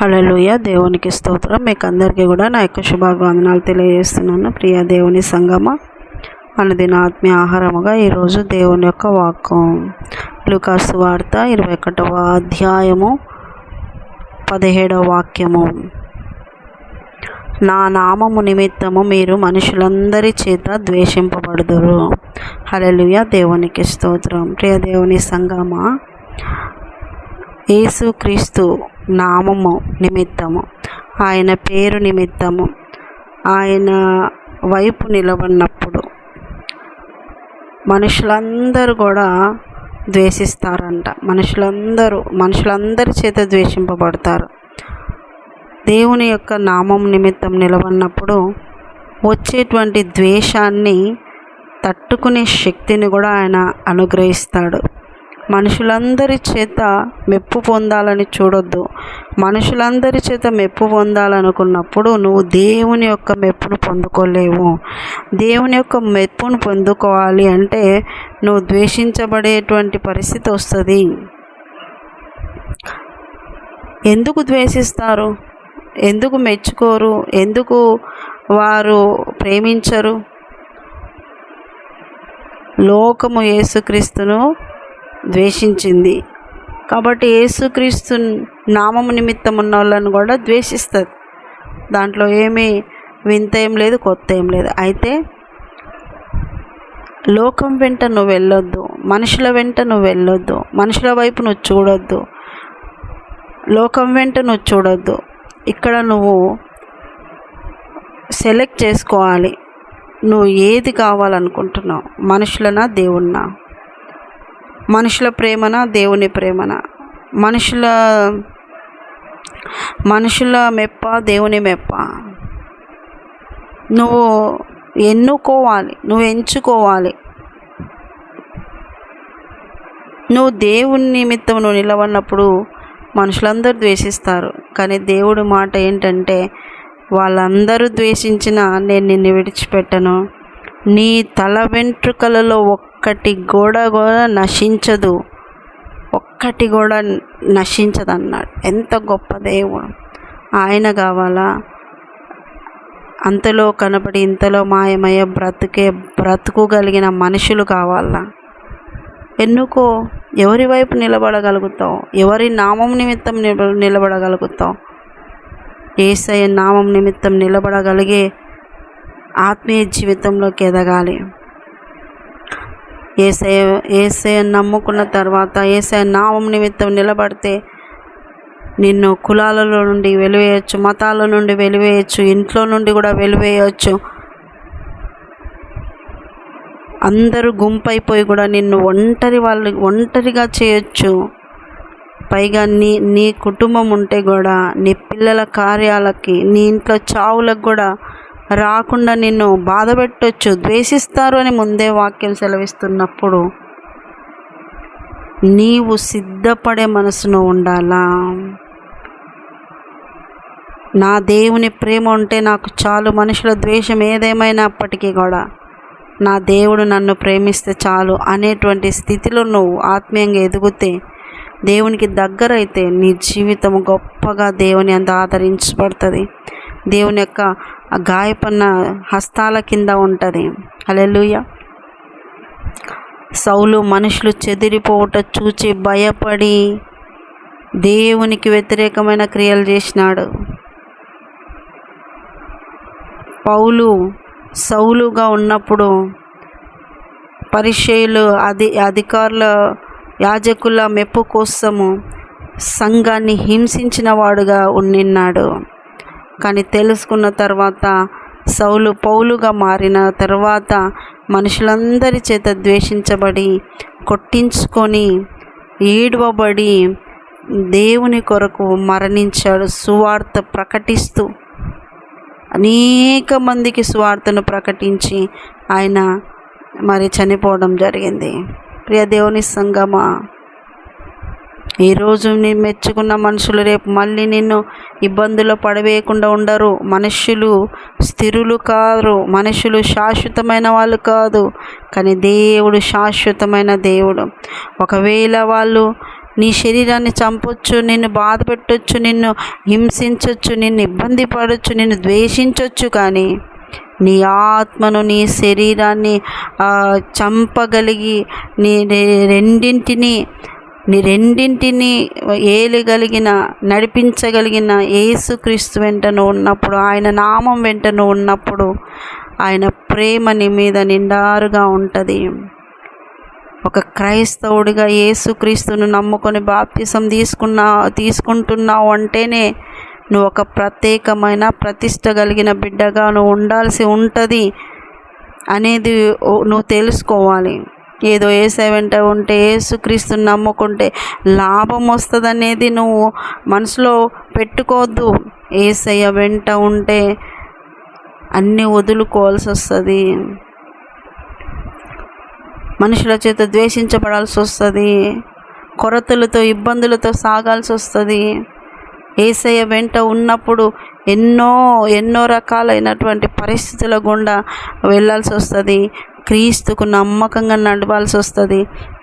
హల్లెలూయా. దేవునికి స్తోత్రం. మీకు అందరికీ కూడా నా యొక్క శుభాభివందనాలు తెలియజేస్తున్నాను. ప్రియ దేవుని సంగమ అనుదిన ఆత్మీయ ఆహారముగా ఈరోజు దేవుని యొక్క వాక్యం లుకాసు వార్త ఇరవై ఒకటవ అధ్యాయము పదిహేడవ వాక్యము. నా నామము నిమిత్తము మీరు మనుషులందరి చేత ద్వేషింపబడుదురు. హలలుయ దేవునికి స్తోత్రం. ప్రియ దేవుని సంగమ యేసుక్రీస్తు నామము నిమిత్తము. ఆయన పేరు నిమిత్తము. ఆయన వైపు నిలబడినప్పుడు మనుషులందరూ కూడా ద్వేషిస్తారంట. మనుషులందరూ మనుషులందరి చేత ద్వేషింపబడతారు. దేవుని యొక్క నామం నిమిత్తం నిలబడినప్పుడు వచ్చేటువంటి ద్వేషాన్ని తట్టుకునే శక్తిని కూడా ఆయన అనుగ్రహిస్తాడు. మనుషులందరి చేత మెప్పు పొందాలని చూడొద్దు. మనుషులందరి చేత మెప్పు పొందాలనుకున్నప్పుడు నువ్వు దేవుని యొక్క మెప్పును పొందుకోలేవు. దేవుని యొక్క మెప్పును పొందుకోవాలి అంటే నువ్వు ద్వేషించబడేటువంటి పరిస్థితి వస్తుంది. ఎందుకు ద్వేషిస్తారు? ఎందుకు మెచ్చుకోరు? ఎందుకు వారు ప్రేమించరు? లోకము యేసుక్రీస్తును ద్వేషించింది. కాబట్టి యేసుక్రీస్తు నామము నిమిత్తం ఉన్న వాళ్ళని కూడా ద్వేషిస్తుంది. దాంట్లో ఏమీ వింత ఏం లేదు కొత్త ఏం లేదు. అయితే లోకం వెంట నువ్వు వెళ్ళొద్దు మనుషుల వెంట నువ్వు వెళ్ళొద్దు మనుషుల వైపు నువ్వు చూడొద్దు లోకం వెంట నువ్వు చూడొద్దు. ఇక్కడ నువ్వు సెలెక్ట్ చేసుకోవాలి. నువ్వు ఏది కావాలనుకుంటున్నావు? మనుషులనా దేవుణ్ణా? మనుషుల ప్రేమన దేవుని ప్రేమన? మనుషుల మనుషుల మెప్ప దేవుని మెప్ప. నువ్వు ఎన్నుకోవాలి నువ్వు ఎంచుకోవాలి. నువ్వు దేవుని నిమిత్తం నువ్వు నిలబడినప్పుడు మనుషులందరూ ద్వేషిస్తారు. కానీ దేవుడి మాట ఏంటంటే వాళ్ళందరూ ద్వేషించినా నేను నిన్ను విడిచిపెట్టను. నీ తల వెంట్రుకలలో ఒక్కటి గోడ కూడా నశించదు. ఒక్కటి కూడా నశించదు అన్నాడు ఎంత గొప్ప దేవుడు. ఆయన కావాలా? అంతలో కనబడి ఇంతలో మాయమయ్యే బ్రతుకే బ్రతుకుగలిగిన మనుషులు కావాలా? ఎన్నుకో ఎవరి వైపు నిలబడగలుగుతావు? ఎవరి నామం నిమిత్తం నిలబ నిలబడగలుగుతావు? ఏసయ్య నామం నిమిత్తం నిలబడగలిగే ఆత్మీయ జీవితంలోకి ఎదగాలి. ఏసే ఏసయ నమ్ముకున్న తర్వాత ఏసయ నామం నిమిత్తం నిలబడితే నిన్ను కులాలలో నుండి వెలివేయచ్చు మతాల నుండి వెలివేయచ్చు ఇంట్లో నుండి కూడా వెలివేయచ్చు. అందరూ గుంపైపోయి కూడా నిన్ను ఒంటరి వాళ్ళు ఒంటరిగా చేయొచ్చు. పైగా నీ నీ కుటుంబం ఉంటే కూడా నీ పిల్లల కార్యాలకి నీ ఇంట్లో చావులకు కూడా రాకుండా నిన్ను బాధ పెట్టొచ్చు ద్వేషిస్తారు అని ముందే వాక్యం సెలవిస్తున్నప్పుడు నీవు సిద్ధపడే మనసును ఉండాలా? నా దేవుని ప్రేమ ఉంటే నాకు చాలు మనుషుల ద్వేషం ఏదేమైనప్పటికీ కూడా. నా దేవుడు నన్ను ప్రేమిస్తే చాలు అనేటువంటి స్థితిలో నువ్వు ఆత్మీయంగా ఎదుగుతే దేవునికి దగ్గరైతే నీ జీవితం గొప్పగా దేవుని అంత ఆదరించబడుతుంది. దేవుని యొక్క ఆ గాయపన్న హస్తాల కింద ఉంటుంది. అలెలుయ సౌలు మనుషులు చెదిరిపోవట చూచి భయపడి దేవునికి వ్యతిరేకమైన క్రియలు చేసినాడు. పౌలు సౌలుగా ఉన్నప్పుడు పరిచయులు అధి అధికారుల యాజకుల మెప్పు కోసము సంఘాన్ని హింసించిన వాడుగా ఉండిన్నాడు. కానీ తెలుసుకున్న తర్వాత సౌలు పౌలుగా మారిన తర్వాత మనుషులందరి చేత ద్వేషించబడి కొట్టించుకొని ఏడవబడి దేవుని కొరకు మరణించాడు. సువార్త ప్రకటిస్తూ అనేక మందికి సువార్తను ప్రకటించి ఆయన మరి చనిపోవడం జరిగింది. ప్రియ దేవుని సంగమా ఈరోజు నేను మెచ్చుకున్న మనుషులు రేపు మళ్ళీ నిన్ను ఇబ్బందులు పడవేయకుండా ఉండరు. మనుషులు స్థిరులు కాదు మనుషులు శాశ్వతమైన వాళ్ళు కాదు కానీ దేవుడు శాశ్వతమైన దేవుడు. ఒకవేళ వాళ్ళు నీ శరీరాన్ని చంపొచ్చు నిన్ను బాధ పెట్టొచ్చు నిన్ను హింసించవచ్చు నిన్ను ఇబ్బంది పడవచ్చు నిన్ను ద్వేషించవచ్చు కానీ నీ ఆత్మను నీ శరీరాన్ని చంపగలిగి నీ రెండింటిని నీ రెండింటిని ఏలిగలిగిన నడిపించగలిగిన యేసుక్రీస్తు వెంటను ఉన్నప్పుడు ఆయన నామం వెంటను ఉన్నప్పుడు ఆయన ప్రేమ నీ మీద నిండారుగా ఉంటుంది. ఒక క్రైస్తవుడిగా యేసుక్రీస్తును నమ్ముకొని బాప్తిసం తీసుకున్నా తీసుకుంటున్నావు అంటేనే నువ్వు ఒక ప్రత్యేకమైన ప్రతిష్ట కలిగిన బిడ్డగా నువ్వు ఉండాల్సి ఉంటుంది అనేది నువ్వు తెలుసుకోవాలి. ఏదో ఏసై వెంట ఉంటే ఏసుక్రీస్తుని నమ్ముకుంటే లాభం వస్తుంది అనేది నువ్వు మనసులో పెట్టుకోవద్దు. ఏసయ్య వెంట ఉంటే అన్నీ వదులుకోవాల్సి వస్తుంది. మనుషుల చేత ద్వేషించబడాల్సి వస్తుంది. కొరతలతో ఇబ్బందులతో సాగాల్సి వస్తుంది. ఏసయ్య వెంట ఉన్నప్పుడు ఎన్నో ఎన్నో రకాలైనటువంటి పరిస్థితుల గుండా వెళ్ళాల్సి వస్తుంది. క్రీస్తుకు నమ్మకంగా నడవాల్సి వస్తుంది.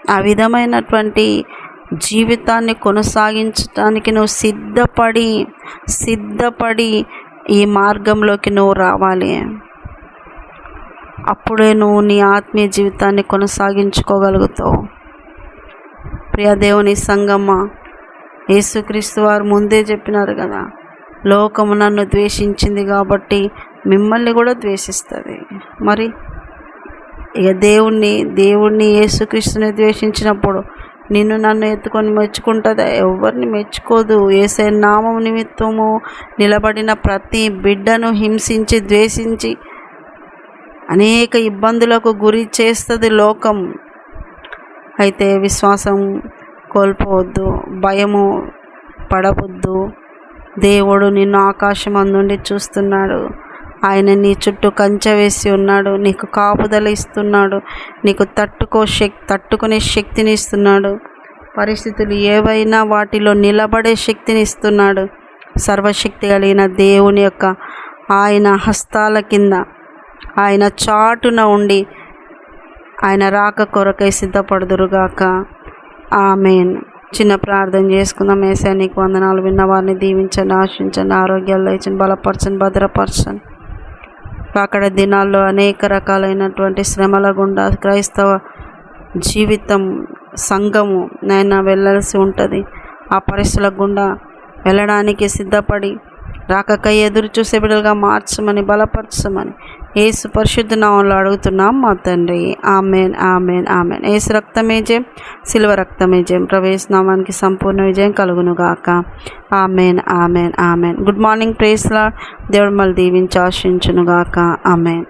ఆ విధమైనటువంటి జీవితాన్ని కొనసాగించడానికి నువ్వు సిద్ధపడి సిద్ధపడి ఈ మార్గంలోకి నువ్వు రావాలి. అప్పుడే నువ్వు నీ ఆత్మీయ జీవితాన్ని కొనసాగించుకోగలుగుతావు. ప్రియదేవుని సంగమ్మ యేసుక్రీస్తు వారు ముందే చెప్పినారు కదా లోకము నన్ను ద్వేషించింది కాబట్టి మిమ్మల్ని కూడా ద్వేషిస్తుంది. మరి ఇక దేవుణ్ణి దేవుణ్ణి యేసుక్రీస్తుని ద్వేషించినప్పుడు నిన్ను నన్ను ఎత్తుకొని మెచ్చుకుంటుందా? ఎవరిని మెచ్చుకోదు. ఏసే నామం నిమిత్తము నిలబడిన ప్రతి బిడ్డను హింసించి ద్వేషించి అనేక ఇబ్బందులకు గురి చేస్తుంది లోకం. అయితే విశ్వాసం కోల్పోవద్దు భయము పడవద్దు. దేవుడు నిన్ను ఆకాశం అందుండి చూస్తున్నాడు. ఆయన నీ చుట్టూ కంచె వేసి ఉన్నాడు. నీకు కాపుదల ఇస్తున్నాడు. నీకు తట్టుకో శక్తి తట్టుకునే శక్తిని ఇస్తున్నాడు. పరిస్థితులు ఏవైనా వాటిలో నిలబడే శక్తిని ఇస్తున్నాడు. సర్వశక్తి కలిగిన దేవుని యొక్క ఆయన హస్తాల కింద ఆయన చాటున ఉండి ఆయన రాక కొరకై సిద్ధపడుదురుగాక. ఆమెన్. చిన్న ప్రార్థన చేసుకుందాం. ఏసా నీకు వందనాలు. విన్న వారిని దీవించండి ఆశించండి ఆరోగ్యాలు ఇచ్చండి బలపరచండి భద్రపరచండి. అక్కడ దినాల్లో అనేక రకాలైనటువంటి శ్రమల గుండా క్రైస్తవ జీవితం సంఘము నైనా వెళ్ళాల్సి ఉంటుంది. ఆ పరిస్థితుల గుండా వెళ్ళడానికి సిద్ధపడి రాకకై ఎదురు చూసే బిడ్డలుగా మార్చమని బలపరచమని ఏసు పరిశుద్ధ నామంలో అడుగుతున్నాం మా తండ్రి. Amen amen amen. ఏసు రక్తమే జయం సిల్వ రక్తమే జయం. ప్రవేశనామానికి సంపూర్ణ విజయం కలుగునుగాక. Amen amen amen. Good morning ప్రేస్లా దేవుడు మళ్ళీ దీవించి ఆశించునుగాక. ఆమెన్.